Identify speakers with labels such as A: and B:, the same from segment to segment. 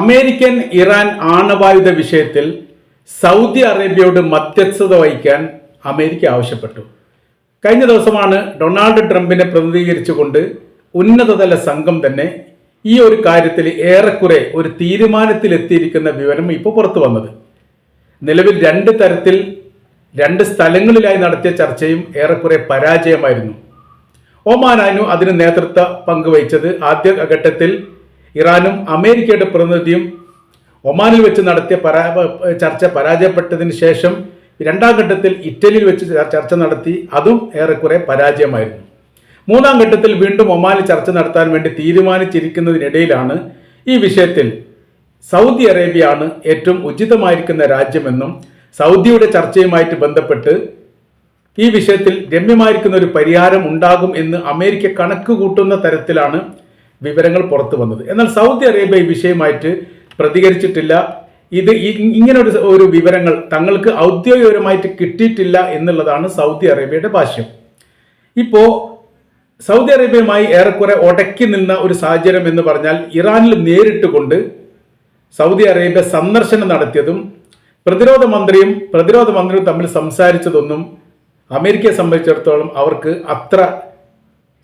A: American Iran ആണവായുധ വിഷയത്തിൽ Saudi അറേബ്യയോട് മധ്യസ്ഥത വഹിക്കാൻ അമേരിക്ക ആവശ്യപ്പെട്ടു. കഴിഞ്ഞ ദിവസമാണ് ഡൊണാൾഡ് ട്രംപിനെ പ്രതിനിധീകരിച്ചുകൊണ്ട് ഉന്നതതല സംഘം തന്നെ ഈ ഒരു കാര്യത്തിൽ ഏറെക്കുറെ ഒരു തീരുമാനത്തിലെത്തിയിരിക്കുന്ന വിവരം ഇപ്പോൾ പുറത്തു വന്നത്. നിലവിൽ രണ്ട് തരത്തിൽ രണ്ട് സ്ഥലങ്ങളിലായി നടത്തിയ ചർച്ചയും ഏറെക്കുറെ പരാജയമായിരുന്നു. ഒമാനായിരുന്നു അതിന് നേതൃത്വ പങ്കുവഹിച്ചത്. ആദ്യ ഘട്ടത്തിൽ ഇറാനും അമേരിക്കയുടെ പ്രതിനിധിയും ഒമാനിൽ വെച്ച് നടത്തിയ പരാ ചർച്ച പരാജയപ്പെട്ടതിന് ശേഷം രണ്ടാം ഘട്ടത്തിൽ ഇറ്റലിയിൽ വെച്ച് ചർച്ച നടത്തി അതും ഏറെക്കുറെ പരാജയമായിരുന്നു. മൂന്നാം ഘട്ടത്തിൽ വീണ്ടും ഒമാനിൽ ചർച്ച നടത്താൻ വേണ്ടി തീരുമാനിച്ചിരിക്കുന്നതിനിടയിലാണ് ഈ വിഷയത്തിൽ സൗദി അറേബ്യയാണ് ഏറ്റവും ഉചിതമായിരിക്കുന്ന രാജ്യമെന്നും സൗദിയുടെ ചർച്ചയുമായിട്ട് ബന്ധപ്പെട്ട് ഈ വിഷയത്തിൽ രമ്യമായിരിക്കുന്ന ഒരു പരിഹാരം ഉണ്ടാകും എന്ന് അമേരിക്ക കണക്ക് കൂട്ടുന്ന തരത്തിലാണ് വിവരങ്ങൾ പുറത്തു വന്നത്. എന്നാൽ സൗദി അറേബ്യ ഈ വിഷയമായിട്ട് പ്രതികരിച്ചിട്ടില്ല. ഇത് ഇങ്ങനെ ഒരു ഒരു വിവരങ്ങൾ തങ്ങൾക്ക് ഔദ്യോഗികപരമായിട്ട് കിട്ടിയിട്ടില്ല എന്നുള്ളതാണ് സൗദി അറേബ്യയുടെ ഭാഷ്യം. ഇപ്പോ സൗദി അറേബ്യയുമായി ഏറെക്കുറെ ഒടക്കി നിന്ന ഒരു സാഹചര്യം എന്ന് പറഞ്ഞാൽ ഇറാനിൽ നേരിട്ട് കൊണ്ട് സൗദി അറേബ്യ സന്ദർശനം നടത്തിയതും പ്രതിരോധ മന്ത്രിയും പ്രതിരോധ മന്ത്രിയും തമ്മിൽ സംസാരിച്ചതൊന്നും അമേരിക്കയെ സംബന്ധിച്ചിടത്തോളം അവർക്ക് അത്ര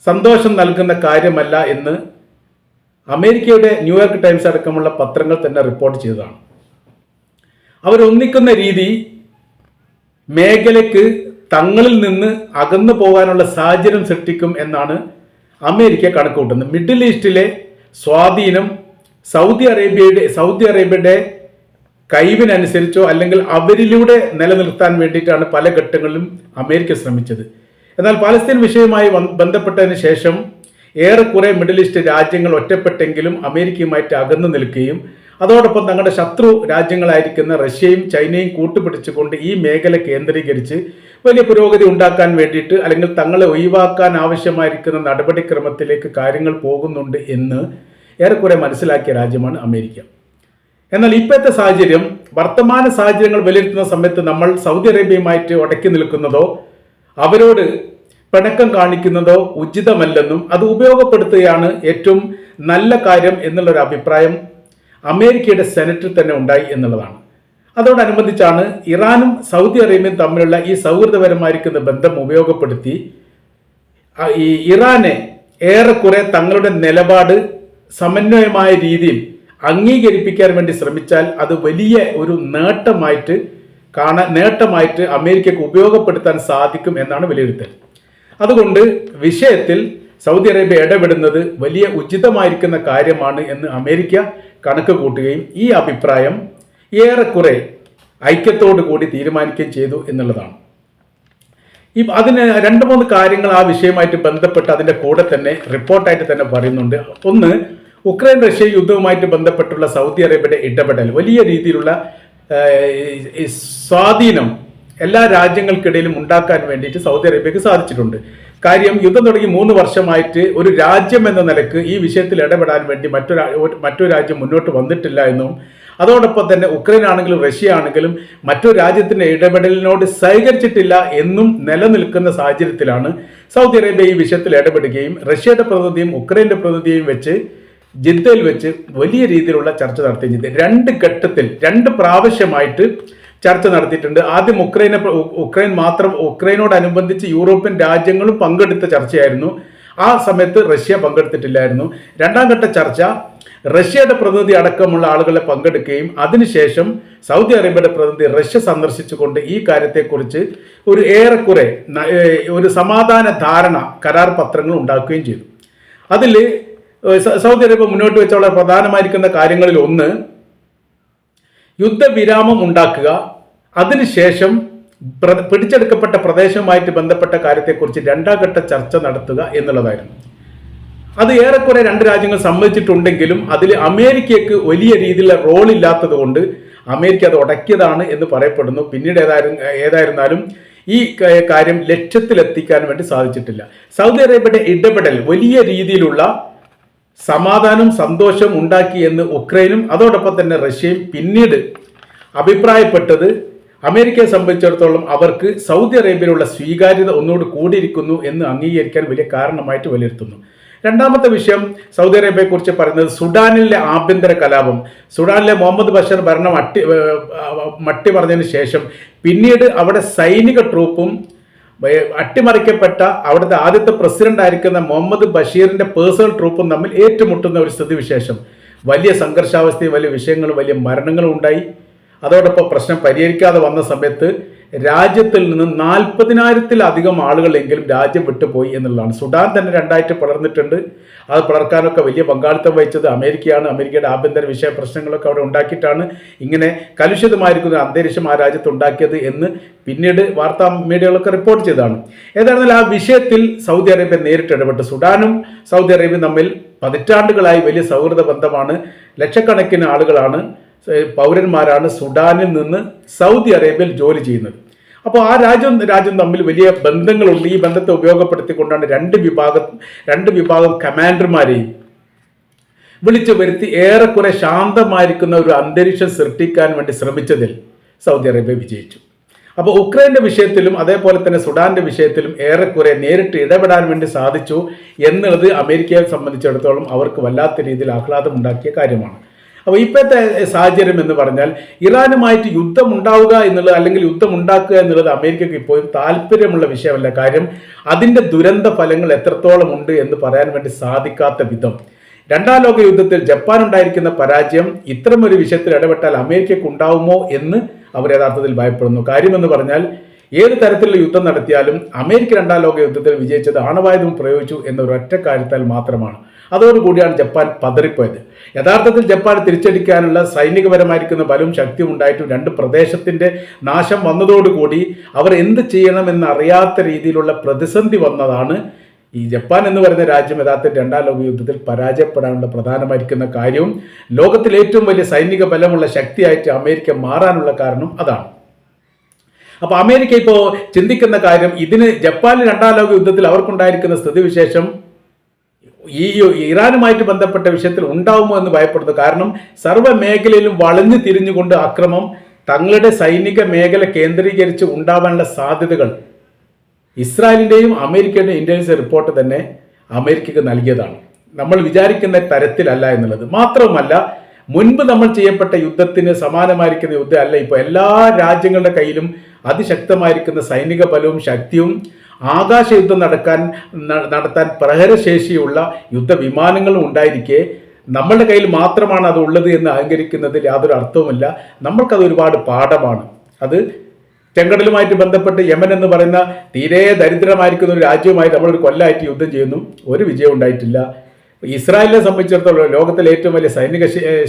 A: സന്തോഷം നൽകുന്ന കാര്യമല്ല എന്ന് അമേരിക്കയുടെ ന്യൂയോർക്ക് ടൈംസ് അടക്കമുള്ള പത്രങ്ങൾ തന്നെ റിപ്പോർട്ട് ചെയ്തതാണ്. അവരൊന്നിക്കുന്ന രീതി മേഖലയ്ക്ക് തങ്ങളിൽ നിന്ന് അകന്നു പോകാനുള്ള സാഹചര്യം സൃഷ്ടിക്കും എന്നാണ് അമേരിക്ക കണക്കുകൂട്ടുന്നത്. മിഡിൽ ഈസ്റ്റിലെ സ്വാധീനം സൗദി അറേബ്യയുടെ സൗദി അറേബ്യയുടെ കഴിവിനനുസരിച്ചോ അല്ലെങ്കിൽ അവരിലൂടെ നിലനിർത്താൻ വേണ്ടിയിട്ടാണ് പല ഘട്ടങ്ങളിലും അമേരിക്ക ശ്രമിച്ചത്. എന്നാൽ പാലസ്തീൻ വിഷയവുമായി ബന്ധപ്പെട്ടതിന് ശേഷം ഏറെക്കുറെ മിഡിൽ ഈസ്റ്റ് രാജ്യങ്ങൾ ഒറ്റപ്പെട്ടെങ്കിലും അമേരിക്കയുമായിട്ട് അകന്നു നിൽക്കുകയും അതോടൊപ്പം തങ്ങളുടെ ശത്രു രാജ്യങ്ങളായിരിക്കുന്ന റഷ്യയും ചൈനയും കൂട്ടുപിടിച്ചുകൊണ്ട് ഈ മേഖല കേന്ദ്രീകരിച്ച് വലിയ പുരോഗതി ഉണ്ടാക്കാൻ വേണ്ടിയിട്ട് അല്ലെങ്കിൽ തങ്ങളെ ഒഴിവാക്കാൻ ആവശ്യമായിരിക്കുന്ന നടപടിക്രമത്തിലേക്ക് കാര്യങ്ങൾ പോകുന്നുണ്ട് എന്ന് ഏറെക്കുറെ മനസ്സിലാക്കിയ രാജ്യമാണ് അമേരിക്ക. എന്നാൽ ഇപ്പോഴത്തെ സാഹചര്യം വർത്തമാന സാഹചര്യങ്ങൾ വിലയിരുത്തുന്ന സമയത്ത് നമ്മൾ സൗദി അറേബ്യയുമായിട്ട് ഉടക്കി നിൽക്കുന്നതോ അവരോട് പിണക്കം കാണിക്കുന്നതോ ഉചിതമല്ലെന്നും അത് ഉപയോഗപ്പെടുത്തുകയാണ് ഏറ്റവും നല്ല കാര്യം എന്നുള്ളൊരു അഭിപ്രായം അമേരിക്കയുടെ സെനറ്റിൽ തന്നെ ഉണ്ടായി എന്നുള്ളതാണ്. അതോടനുബന്ധിച്ചാണ് ഇറാനും സൗദി അറേബ്യയും തമ്മിലുള്ള ഈ സൗഹൃദപരമായിരിക്കുന്ന ബന്ധം ഉപയോഗപ്പെടുത്തി ഈ ഇറാനെ ഏറെക്കുറെ തങ്ങളുടെ നിലപാട് സമന്വയമായ രീതിയിൽ അംഗീകരിപ്പിക്കാൻ വേണ്ടി ശ്രമിച്ചാൽ അത് വലിയ ഒരു നേട്ടമായിട്ട് കാണാൻ നേട്ടമായിട്ട് അമേരിക്കക്ക് ഉപയോഗപ്പെടുത്താൻ സാധിക്കും എന്നാണ് വിലയിരുത്തൽ. അതുകൊണ്ട് വിഷയത്തിൽ സൗദി അറേബ്യ ഇടപെടുന്നത് വലിയ ഉചിതമായിരിക്കുന്ന കാര്യമാണ് എന്ന് അമേരിക്ക കണക്ക് കൂട്ടുകയും ഈ അഭിപ്രായം ഏറെക്കുറെ ഐക്യത്തോടു കൂടി തീരുമാനിക്കുകയും ചെയ്തു എന്നുള്ളതാണ്. ഈ അതിന് രണ്ട് മൂന്ന് കാര്യങ്ങൾ ആ വിഷയമായിട്ട് ബന്ധപ്പെട്ട് അതിന്റെ കൂടെ തന്നെ റിപ്പോർട്ടായിട്ട് തന്നെ പറയുന്നുണ്ട്. ഒന്ന് ഉക്രൈൻ റഷ്യ യുദ്ധവുമായിട്ട് ബന്ധപ്പെട്ടുള്ള സൗദി അറേബ്യയുടെ ഇടപെടൽ വലിയ രീതിയിലുള്ള സ്വാധീനം എല്ലാ രാജ്യങ്ങൾക്കിടയിലും ഉണ്ടാക്കാൻ വേണ്ടിയിട്ട് സൗദി അറേബ്യക്ക് സാധിച്ചിട്ടുണ്ട്. കാര്യം യുദ്ധം തുടങ്ങി മൂന്ന് വർഷമായിട്ട് ഒരു രാജ്യം എന്ന നിലയ്ക്ക് ഈ വിഷയത്തിൽ ഇടപെടാൻ വേണ്ടി മറ്റൊരു മറ്റൊരു രാജ്യം മുന്നോട്ട് വന്നിട്ടില്ല എന്നും അതോടൊപ്പം തന്നെ ഉക്രൈൻ ആണെങ്കിലും റഷ്യ ആണെങ്കിലും മറ്റൊരു രാജ്യത്തിന്റെ ഇടപെടലിനോട് സഹകരിച്ചിട്ടില്ല എന്നും നിലനിൽക്കുന്ന സാഹചര്യത്തിലാണ് സൗദി അറേബ്യ ഈ വിഷയത്തിൽ ഇടപെടുകയും റഷ്യയുടെ പ്രതിനിധിയും ഉക്രൈന്റെ പ്രതിനിധിയും വെച്ച് ജിദ്ദയിൽ വെച്ച് വലിയ രീതിയിലുള്ള ചർച്ച നടത്തുകയും രണ്ട് ഘട്ടത്തിൽ രണ്ട് പ്രാവശ്യമായിട്ട് ചർച്ച നടത്തിയിട്ടുണ്ട്. ആദ്യം ഉക്രൈനെ ഉക്രൈൻ മാത്രം ഉക്രൈനോടനുബന്ധിച്ച് യൂറോപ്യൻ രാജ്യങ്ങളും പങ്കെടുത്ത ചർച്ചയായിരുന്നു. ആ സമയത്ത് റഷ്യ പങ്കെടുത്തിട്ടില്ലായിരുന്നു. രണ്ടാം ഘട്ട ചർച്ച റഷ്യയുടെ പ്രതിനിധി അടക്കമുള്ള ആളുകളെ പങ്കെടുക്കുകയും അതിനുശേഷം സൗദി അറേബ്യയുടെ പ്രതിനിധി റഷ്യ സന്ദർശിച്ചുകൊണ്ട് ഈ കാര്യത്തെക്കുറിച്ച് ഒരു ഏറെക്കുറെ ഒരു സമാധാന ധാരണ കരാർ പത്രങ്ങൾ ഉണ്ടാക്കുകയും ചെയ്തു. അതിൽ സൗദി അറേബ്യ മുന്നോട്ട് വെച്ചുള്ള പ്രധാനമായിരിക്കുന്ന കാര്യങ്ങളിൽ ഒന്ന് യുദ്ധവിരാമം ഉണ്ടാക്കുക. അതിനുശേഷം പിടിച്ചെടുക്കപ്പെട്ട പ്രദേശവുമായിട്ട് ബന്ധപ്പെട്ട കാര്യത്തെക്കുറിച്ച് രണ്ടാം ഘട്ട ചർച്ച നടത്തുക എന്നുള്ളതായിരുന്നു. അത് ഏറെക്കുറെ രണ്ട് രാജ്യങ്ങൾ സമ്മതിച്ചിട്ടുണ്ടെങ്കിലും അതിൽ അമേരിക്കയ്ക്ക് വലിയ രീതിയിലുള്ള റോൾ ഇല്ലാത്തത് കൊണ്ട് അമേരിക്ക അത് ഉടക്കിയതാണ് എന്ന് പറയപ്പെടുന്നു. പിന്നീട് ഏതായിരുന്നു ഏതായിരുന്നാലും ഈ കാര്യം ലക്ഷ്യത്തിലെത്തിക്കാൻ വേണ്ടി സാധിച്ചിട്ടില്ല. സൗദി അറേബ്യയുടെ ഇടപെടൽ വലിയ രീതിയിലുള്ള സമാധാനം സന്തോഷം ഉണ്ടാക്കി എന്ന് ഉക്രൈനും അതോടൊപ്പം തന്നെ റഷ്യയും പിന്നീട് അഭിപ്രായപ്പെട്ടത് അമേരിക്കയെ സംബന്ധിച്ചിടത്തോളം അവർക്ക് സൗദി അറേബ്യയിലുള്ള സ്വീകാര്യത ഒന്നുകൂടി കൂടിയിരിക്കുന്നു എന്ന് അംഗീകരിക്കാൻ വലിയ കാരണമായിട്ട് വിലയിരുത്തുന്നു. രണ്ടാമത്തെ വിഷയം സൗദി അറേബ്യയെക്കുറിച്ച് പറയുന്നത് സുഡാനിലെ ആഭ്യന്തര കലാപം. സുഡാനിലെ മുഹമ്മദ് ബഷർ ഭരണം അട്ടി മട്ടി പറഞ്ഞതിന് ശേഷം പിന്നീട് അവിടെ സൈനിക ട്രൂപ്പും അട്ടിമറിക്കപ്പെട്ട അവിടുത്തെ ആദ്യത്തെ പ്രസിഡന്റ് ആയിരിക്കുന്ന മുഹമ്മദ് ബഷീറിന്റെ പേഴ്സണൽ ട്രൂപ്പും തമ്മിൽ ഏറ്റുമുട്ടുന്ന ഒരു സ്ഥിതിവിശേഷം. വലിയ സംഘർഷാവസ്ഥയും വലിയ വിഷയങ്ങളും വലിയ മരണങ്ങളും ഉണ്ടായി. അതോടൊപ്പം പ്രശ്നം പരിഹരിക്കാതെ വന്ന സമയത്ത് രാജ്യത്തിൽ നിന്ന് നാൽപ്പതിനായിരത്തിലധികം ആളുകളെങ്കിലും രാജ്യം വിട്ടുപോയി എന്നുള്ളതാണ്. സുഡാൻ തന്നെ രണ്ടായിട്ട് പിളർന്നിട്ടുണ്ട് അത് പിളർക്കാനൊക്കെ വലിയ പങ്കാളിത്തം വഹിച്ചത് അമേരിക്കയാണ്. അമേരിക്കയുടെ ആഭ്യന്തര വിഷയ പ്രശ്നങ്ങളൊക്കെ അവിടെ ഉണ്ടാക്കിയിട്ടാണ് ഇങ്ങനെ കലുഷിതമായിരിക്കുന്ന അന്തരീക്ഷം ആ രാജ്യത്ത് ഉണ്ടാക്കിയത് എന്ന് പിന്നീട് വാർത്താ മീഡിയകളൊക്കെ റിപ്പോർട്ട് ചെയ്തതാണ്. ഏതായിരുന്നാലും ആ വിഷയത്തിൽ സൗദി അറേബ്യ നേരിട്ട് ഇടപെട്ട്. സുഡാനും സൗദി അറേബ്യയും തമ്മിൽ പതിറ്റാണ്ടുകളായി വലിയ സൗഹൃദ ബന്ധമാണ്. ലക്ഷക്കണക്കിന് ആളുകളാണ് പൗരന്മാരാണ് സുഡാനിൽ നിന്ന് സൗദി അറേബ്യയിൽ ജോലി ചെയ്യുന്നത്. അപ്പോൾ ആ രാജ്യം രാജ്യം തമ്മിൽ വലിയ ബന്ധങ്ങളുണ്ട്. ഈ ബന്ധത്തെ ഉപയോഗപ്പെടുത്തിക്കൊണ്ടാണ് രണ്ട് വിഭാഗം രണ്ട് വിഭാഗം കമാൻഡർമാരെയും വിളിച്ചു വരുത്തി ഏറെക്കുറെ ശാന്തമായിരിക്കുന്ന ഒരു അന്തരീക്ഷം സൃഷ്ടിക്കാൻ വേണ്ടി ശ്രമിച്ചതിൽ സൗദി അറേബ്യ വിജയിച്ചു. അപ്പോൾ ഉക്രൈന്റെ വിഷയത്തിലും അതേപോലെ തന്നെ സുഡാന്റെ വിഷയത്തിലും ഏറെക്കുറെ നേരിട്ട് ഇടപെടാൻ വേണ്ടി സാധിച്ചു എന്നുള്ളത് അമേരിക്കയെ സംബന്ധിച്ചിടത്തോളം അവർക്ക് വല്ലാത്ത രീതിയിൽ ആഹ്ലാദമുണ്ടാക്കിയ കാര്യമാണ്. അപ്പോൾ ഇപ്പോഴത്തെ സാഹചര്യം എന്ന് പറഞ്ഞാൽ ഇറാനുമായിട്ട് യുദ്ധം ഉണ്ടാവുക എന്നുള്ളത് അല്ലെങ്കിൽ യുദ്ധം ഉണ്ടാക്കുക എന്നുള്ളത് അമേരിക്കയ്ക്ക് ഇപ്പോഴും താല്പര്യമുള്ള വിഷയമല്ല. കാര്യം അതിന്റെ ദുരന്ത ഫലങ്ങൾ എത്രത്തോളം ഉണ്ട് എന്ന് പറയാൻ വേണ്ടി സാധിക്കാത്ത വിധം. രണ്ടാം ലോക യുദ്ധത്തിൽ ജപ്പാൻ ഉണ്ടായിരിക്കുന്ന പരാജയം ഇത്തരമൊരു വിഷയത്തിൽ ഇടപെട്ടാൽ അമേരിക്കയ്ക്ക് ഉണ്ടാവുമോ എന്ന് അവർ യഥാർത്ഥത്തിൽ ഭയപ്പെടുന്നു. കാര്യമെന്ന് പറഞ്ഞാൽ ഏത് തരത്തിലുള്ള യുദ്ധം നടത്തിയാലും അമേരിക്ക രണ്ടാം ലോക യുദ്ധത്തിൽ വിജയിച്ചത് ആണവായുധം പ്രയോഗിച്ചു എന്നൊരു ഒറ്റ കാര്യത്താൽ മാത്രമാണ്. അതോടുകൂടിയാണ് ജപ്പാൻ പതറിപ്പോയത്. യഥാർത്ഥത്തിൽ ജപ്പാൻ തിരിച്ചടിക്കാനുള്ള സൈനികപരമായിരിക്കുന്ന ബലവും ശക്തിയും ഉണ്ടായിട്ടും രണ്ട് പ്രദേശത്തിന്റെ നാശം വന്നതോടുകൂടി അവർ എന്ത് ചെയ്യണമെന്ന് അറിയാത്ത രീതിയിലുള്ള പ്രതിസന്ധി വന്നതാണ് ഈ ജപ്പാൻ എന്ന് പറയുന്ന രാജ്യം യഥാർത്ഥത്തിൽ രണ്ടാം ലോക യുദ്ധത്തിൽ പരാജയപ്പെടാനുള്ള പ്രധാനമായിരിക്കുന്ന കാര്യവും ലോകത്തിലെ ഏറ്റവും വലിയ സൈനിക ബലമുള്ള ശക്തിയായിട്ട് അമേരിക്ക മാറാനുള്ള കാരണം അതാണ്. അപ്പൊ അമേരിക്ക ഇപ്പോ ചിന്തിക്കുന്ന കാര്യം ഇതിന് ജപ്പാനിൽ രണ്ടാം ലോക യുദ്ധത്തിൽ അവർക്കുണ്ടായിരിക്കുന്ന സ്ഥിതിവിശേഷം ഈ ഇറാനുമായിട്ട് ബന്ധപ്പെട്ട വിഷയത്തിൽ ഉണ്ടാവുമോ എന്ന് ഭയപ്പെടുന്നു. കാരണം സർവ മേഖലയിലും വളഞ്ഞു തിരിഞ്ഞുകൊണ്ട് അക്രമം തങ്ങളുടെ സൈനിക മേഖല കേന്ദ്രീകരിച്ച് ഉണ്ടാവാനുള്ള സാധ്യതകൾ. ഇസ്രായേലിന്റെയും അമേരിക്കയുടെയും ഇന്റലിജൻസ് റിപ്പോർട്ട് തന്നെ അമേരിക്കക്ക് നൽകിയതാണ്. നമ്മൾ വിചാരിക്കുന്ന തരത്തിലല്ല എന്നുള്ളത്. മാത്രവുമല്ല മുൻപ് നമ്മൾ ചെയ്യപ്പെട്ട യുദ്ധത്തിന് സമാനമായിരിക്കുന്ന യുദ്ധം അല്ല. ഇപ്പോൾ എല്ലാ രാജ്യങ്ങളുടെ കയ്യിലും അതിശക്തമായിരിക്കുന്ന സൈനിക ബലവും ശക്തിയും ആകാശ യുദ്ധം നടക്കാൻ നടത്താൻ പ്രഹരശേഷിയുള്ള യുദ്ധവിമാനങ്ങളും ഉണ്ടായിരിക്കെ. നമ്മളുടെ കയ്യിൽ മാത്രമാണ് അത് ഉള്ളത് എന്ന് അഹങ്കരിക്കുന്നതിൽ യാതൊരു അർത്ഥവുമില്ല. നമ്മൾക്കത് ഒരുപാട് പാഠമാണ്. അത് ചെങ്കടലുമായിട്ട് ബന്ധപ്പെട്ട് യമൻ എന്ന് പറയുന്ന തീരെ ദരിദ്രമായിരിക്കുന്ന ഒരു രാജ്യവുമായി നമ്മളൊരു കൊല്ലമായിട്ട് യുദ്ധം ചെയ്യുന്നു. ഒരു വിജയം ഉണ്ടായിട്ടില്ല. ഇസ്രായേലിനെ സംബന്ധിച്ചിടത്തോളം ലോകത്തിലെ ഏറ്റവും വലിയ സൈനിക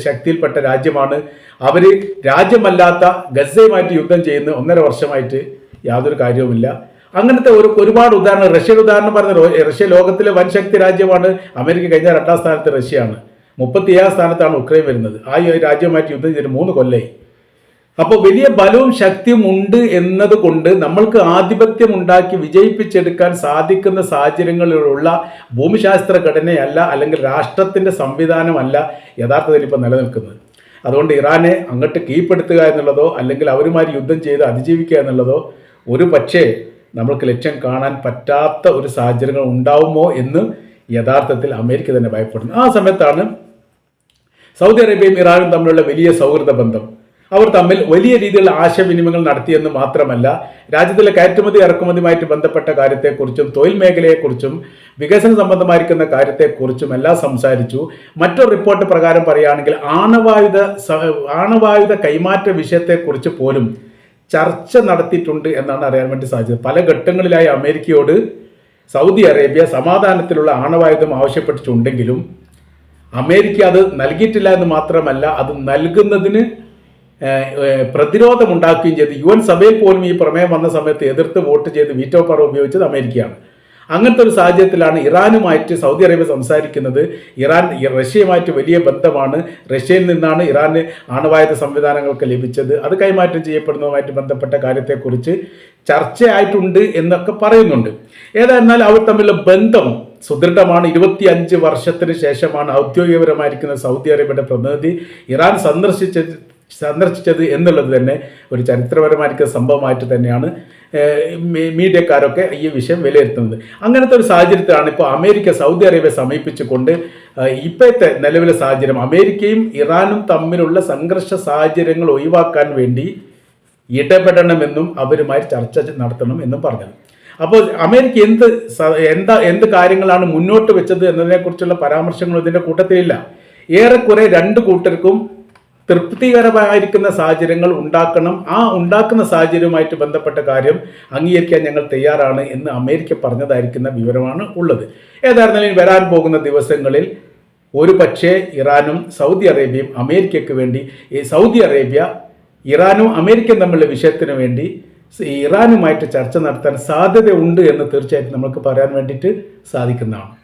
A: ശക്തിയിൽപ്പെട്ട രാജ്യമാണ്. അവർ രാജ്യമല്ലാത്ത ഗസയുമായിട്ട് യുദ്ധം ചെയ്യുന്ന ഒന്നര വർഷമായിട്ട് യാതൊരു കാര്യവുമില്ല. അങ്ങനത്തെ ഒരു ഒരുപാട് ഉദാഹരണം റഷ്യയുടെ ഉദാഹരണം പറഞ്ഞ റഷ്യ ലോകത്തിലെ വൻശക്തി രാജ്യമാണ് അമേരിക്ക കഴിഞ്ഞ രണ്ടാം സ്ഥാനത്ത് റഷ്യയാണ്. മുപ്പത്തിയേഴാം സ്ഥാനത്താണ് ഉക്രൈൻ വരുന്നത്. ആ രാജ്യവുമായിട്ട് യുദ്ധം ചെയ്ത് മൂന്ന് കൊല്ലായി. അപ്പോൾ വലിയ ബലവും ശക്തിയും ഉണ്ട് എന്നതുകൊണ്ട് നമ്മൾക്ക് ആധിപത്യം ഉണ്ടാക്കി വിജയിപ്പിച്ചെടുക്കാൻ സാധിക്കുന്ന സാഹചര്യങ്ങളിലുള്ള ഭൂമിശാസ്ത്ര ഘടനയല്ല അല്ലെങ്കിൽ രാഷ്ട്രത്തിന്റെ സംവിധാനമല്ല യഥാർത്ഥത്തിൽ ഇപ്പോൾ നിലനിൽക്കുന്നത്. അതുകൊണ്ട് ഇറാനെ അങ്ങോട്ട് കീഴ്പ്പെടുത്തുക എന്നുള്ളതോ അല്ലെങ്കിൽ അവരുമായി യുദ്ധം ചെയ്ത് അതിജീവിക്കുക എന്നുള്ളതോ ഒരു പക്ഷേ നമ്മൾക്ക് ലക്ഷ്യം കാണാൻ പറ്റാത്ത ഒരു സാഹചര്യങ്ങൾ ഉണ്ടാവുമോ എന്ന് യഥാർത്ഥത്തിൽ അമേരിക്ക തന്നെ ഭയപ്പെടുന്നു. ആ സമയത്താണ് സൗദി അറേബ്യയും ഇറാനും തമ്മിലുള്ള വലിയ സൗഹൃദ ബന്ധം. അവർ തമ്മിൽ വലിയ രീതിയിലുള്ള ആശയവിനിമയങ്ങൾ നടത്തിയെന്ന് മാത്രമല്ല രാജ്യത്തിലെ കയറ്റുമതി ഇറക്കുമതിയുമായിട്ട് ബന്ധപ്പെട്ട കാര്യത്തെക്കുറിച്ചും തൊഴിൽ മേഖലയെക്കുറിച്ചും വികസന സംബന്ധമായിരിക്കുന്ന കാര്യത്തെക്കുറിച്ചും എല്ലാം സംസാരിച്ചു. മറ്റൊരു റിപ്പോർട്ട് പ്രകാരം പറയുകയാണെങ്കിൽ ആണവായുധ ആണവായുധ കൈമാറ്റ വിഷയത്തെക്കുറിച്ച് പോലും ചർച്ച നടത്തിയിട്ടുണ്ട് എന്നാണ് അറിയാൻ വേണ്ടി സാധിച്ചത്. പല ഘട്ടങ്ങളിലായി അമേരിക്കയോട് സൗദി അറേബ്യ സമാധാനത്തിലുള്ള ആണവായുധം ആവശ്യപ്പെട്ടിട്ടുണ്ടെങ്കിലും അമേരിക്ക അത് നൽകിയിട്ടില്ല എന്ന് മാത്രമല്ല അത് നൽകുന്നതിന് പ്രതിരോധമുണ്ടാക്കുകയും ചെയ്തു. യു എൻ സഭയിൽ പോലും ഈ പ്രമേയം വന്ന സമയത്ത് എതിർത്ത് വോട്ട് ചെയ്ത് വീറ്റോ പവർ ഉപയോഗിച്ചത് അമേരിക്കയാണ്. അങ്ങനത്തെ ഒരു സാഹചര്യത്തിലാണ് ഇറാനുമായിട്ട് സൗദി അറേബ്യ സംസാരിക്കുന്നത്. ഇറാൻ റഷ്യയുമായിട്ട് വലിയ ബന്ധമാണ്. റഷ്യയിൽ നിന്നാണ് ഇറാന് ആണവായുധ സംവിധാനങ്ങൾക്ക് ലഭിച്ചത്. അത് കൈമാറ്റം ചെയ്യപ്പെടുന്നതുമായിട്ട് ബന്ധപ്പെട്ട കാര്യത്തെക്കുറിച്ച് ചർച്ചയായിട്ടുണ്ട് എന്നൊക്കെ പറയുന്നുണ്ട്. ഏതായിരുന്നാൽ അവർ തമ്മിലുള്ള ബന്ധം സുദൃഢമാണ്. ഇരുപത്തി അഞ്ച് വർഷത്തിന് ശേഷമാണ് ഔദ്യോഗികപരമായിരിക്കുന്ന സൗദി അറേബ്യയുടെ പ്രതിനിധി ഇറാൻ സന്ദർശിച്ച സന്ദർശിച്ചത് എന്നുള്ളത് തന്നെ ഒരു ചരിത്രപരമായിരിക്കുന്ന സംഭവമായിട്ട് തന്നെയാണ് മീഡിയക്കാരൊക്കെ ഈ വിഷയം വിലയിരുത്തുന്നത്. അങ്ങനത്തെ ഒരു സാഹചര്യത്തിലാണ് ഇപ്പോൾ അമേരിക്ക സൗദി അറേബ്യ സമീപിച്ചുകൊണ്ട് ഇപ്പോഴത്തെ നിലവിലെ സാഹചര്യം അമേരിക്കയും ഇറാനും തമ്മിലുള്ള സംഘർഷ സാഹചര്യങ്ങൾ ഒഴിവാക്കാൻ വേണ്ടി ഇടപെടണമെന്നും അവരുമായി ചർച്ച നടത്തണം എന്നും പറഞ്ഞത്. അപ്പോൾ അമേരിക്ക എന്ത് എന്താ എന്ത് കാര്യങ്ങളാണ് മുന്നോട്ട് വെച്ചത് എന്നതിനെക്കുറിച്ചുള്ള പരാമർശങ്ങൾ ഇതിന്റെ കൂട്ടത്തിലില്ല. ഏറെക്കുറെ രണ്ട് കൂട്ടർക്കും തൃപ്തികരമായിരിക്കുന്ന സാഹചര്യങ്ങൾ ഉണ്ടാക്കണം. ആ ഉണ്ടാക്കുന്ന സാഹചര്യവുമായിട്ട് ബന്ധപ്പെട്ട കാര്യം അംഗീകരിക്കാൻ ഞങ്ങൾ തയ്യാറാണ് എന്ന് അമേരിക്ക പറഞ്ഞതായിരിക്കുന്ന വിവരമാണ് ഉള്ളത്. ഏതായിരുന്നാലും വരാൻ പോകുന്ന ദിവസങ്ങളിൽ ഒരു പക്ഷേ ഇറാനും സൗദി അറേബ്യയും അമേരിക്കയ്ക്ക് വേണ്ടി ഈ സൗദി അറേബ്യ ഇറാനും അമേരിക്കയും തമ്മിലുള്ള വിഷയത്തിന് വേണ്ടി ഇറാനുമായിട്ട് ചർച്ച നടത്താൻ സാധ്യതയുണ്ട് എന്ന് തീർച്ചയായിട്ടും നമുക്ക് പറയാൻ വേണ്ടിയിട്ട് സാധിക്കുന്നതാണ്.